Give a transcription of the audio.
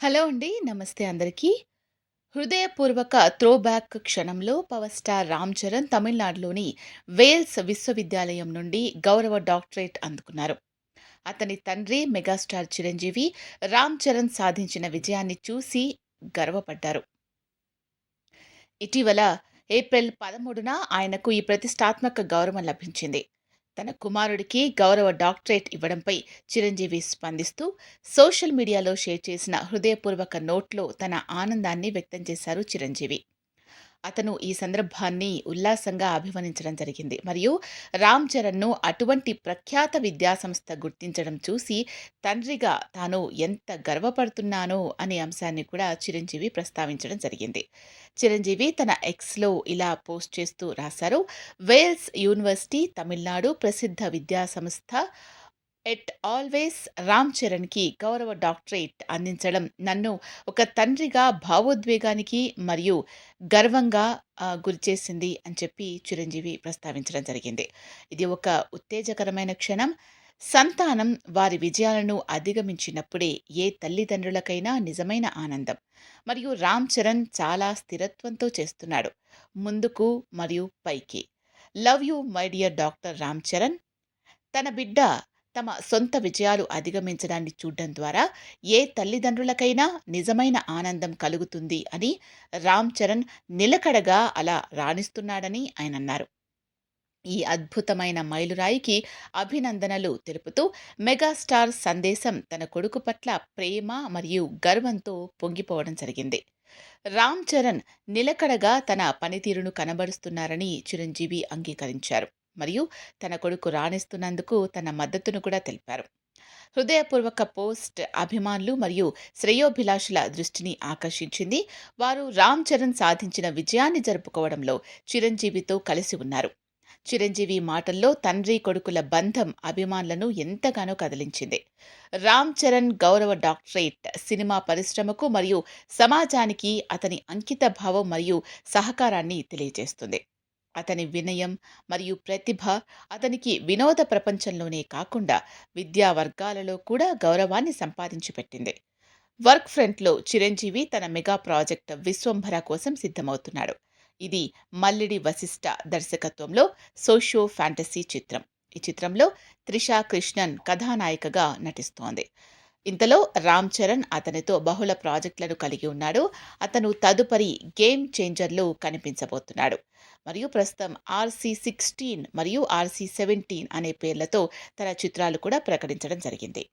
Hello అండి. నమస్తే అందరికీ. హృదయపూర్వక త్రోబ్యాక్ క్షణంలో పవర్ స్టార్ 'రామ్ చరణ్' తమిళనాడులోని వేల్స్ విశ్వవిద్యాలయం నుండి గౌరవ డాక్టరేట్ అందుకున్నారు. అతని తండ్రి మెగాస్టార్ చిరంజీవి 'రామ్ చరణ్' సాధించిన విజయాన్ని చూసి గర్వపడ్డారు. ఇటీవల ఏప్రిల్ పదమూడున ఆయనకు ఈ ప్రతిష్టాత్మక గౌరవం లభించింది. తన కుమారుడికి గౌరవ డాక్టరేట్ ఇవ్వడంపై చిరంజీవి స్పందిస్తూ సోషల్ మీడియాలో షేర్ చేసిన హృదయపూర్వక నోట్లో తన ఆనందాన్ని వ్యక్తం చేశారు చిరంజీవి. అతను ఈ సందర్భాన్ని ఉల్లాసంగా అభివర్ణించడం జరిగింది. మరియు రామ్ చరణ్‌ను అటువంటి ప్రఖ్యాత విద్యాసంస్థ గుర్తించడం చూసి తండ్రిగా తాను ఎంత గర్వపడుతున్నానో అనే అంశాన్ని కూడా చిరంజీవి ప్రస్తావించడం జరిగింది. చిరంజీవి తన ఎక్స్‌లో ఇలా పోస్ట్ చేస్తూ రాశారు. వేల్స్ యూనివర్సిటీ, తమిళనాడు ప్రసిద్ధ విద్యాసంస్థ ఎట్ ఆల్వేస్ రామ్ చరణ్‌కి గౌరవ డాక్టరేట్ అందించడం నన్ను ఒక తండ్రిగా భావోద్వేగానికి మరియు గర్వంగా గురిచేసింది అని చెప్పి చిరంజీవి ప్రస్తావించడం జరిగింది. ఇది ఒక ఉత్తేజకరమైన క్షణం. సంతానం వారి విజయాలను అధిగమించినప్పుడే ఏ తల్లిదండ్రులకైనా నిజమైన ఆనందం. మరియు రామ్ చరణ్ చాలా స్థిరత్వంతో చేస్తున్నాడు. ముందుకు మరియు పైకి. Love you my dear doctor Ram Charan. తన బిడ్డ తమ సొంత విజయాలు అధిగమించడాన్ని చూడడం ద్వారా ఏ తల్లిదండ్రులకైనా నిజమైన ఆనందం కలుగుతుంది అని రామ్ చరణ్ నిలకడగా అలా రాణిస్తున్నాడని ఆయన అన్నారు ఈ అద్భుతమైన మైలురాయికి అభినందనలు తెలుపుతూ మెగాస్టార్ సందేశం తన కొడుకు పట్ల ప్రేమ మరియు గర్వంతో పొంగిపోవడం జరిగింది. రామ్ చరణ్ నిలకడగా తన పనితీరును కనబరుస్తున్నారని చిరంజీవి అంగీకరించారు. మరియు తన కొడుకు రాణిస్తున్నందుకు తన మద్దతును కూడా తెలిపారు. హృదయపూర్వక పోస్ట్ అభిమానులు మరియు శ్రేయోభిలాషుల దృష్టిని ఆకర్షించింది. వారు రామ్ చరణ్ సాధించిన విజయాన్ని జరుపుకోవడంలో చిరంజీవితో కలిసి ఉన్నారు. చిరంజీవి మాటల్లో తండ్రి కొడుకుల బంధం అభిమానులను ఎంతగానో కదిలించింది. రామ్ చరణ్ గౌరవ డాక్టరేట్ సినిమా పరిశ్రమకు మరియు సమాజానికి అతని అంకిత భావం మరియు సహకారాన్ని తెలియజేస్తుంది. అతని వినయం మరియు ప్రతిభ అతనికి వినోద ప్రపంచంలోనే కాకుండా విద్యా వర్గాలలో కూడా గౌరవాన్ని సంపాదించి పెట్టింది. వర్క్ ఫ్రంట్‌లో చిరంజీవి తన మెగా ప్రాజెక్ట్ 'విశ్వంభర' కోసం సిద్ధమవుతున్నాడు. ఇది మల్లిడి వశిష్ట దర్శకత్వంలో సోషో ఫాంటసీ చిత్రం. ఈ చిత్రంలో త్రిష కృష్ణన్ కథానాయికగా నటిస్తోంది. ఇంతలో రామ్ చరణ్ అతనితో బహుళ ప్రాజెక్టులను కలిగి ఉన్నాడు. అతను తదుపరి 'గేమ్ చేంజర్'లో కనిపించబోతున్నాడు. మరియు ప్రస్తుతం 'ఆర్సీ సిక్స్టీన్' మరియు 'ఆర్సీ సెవెంటీన్' అనే పేర్లతో తన చిత్రాలు కూడా ప్రకటించడం జరిగింది.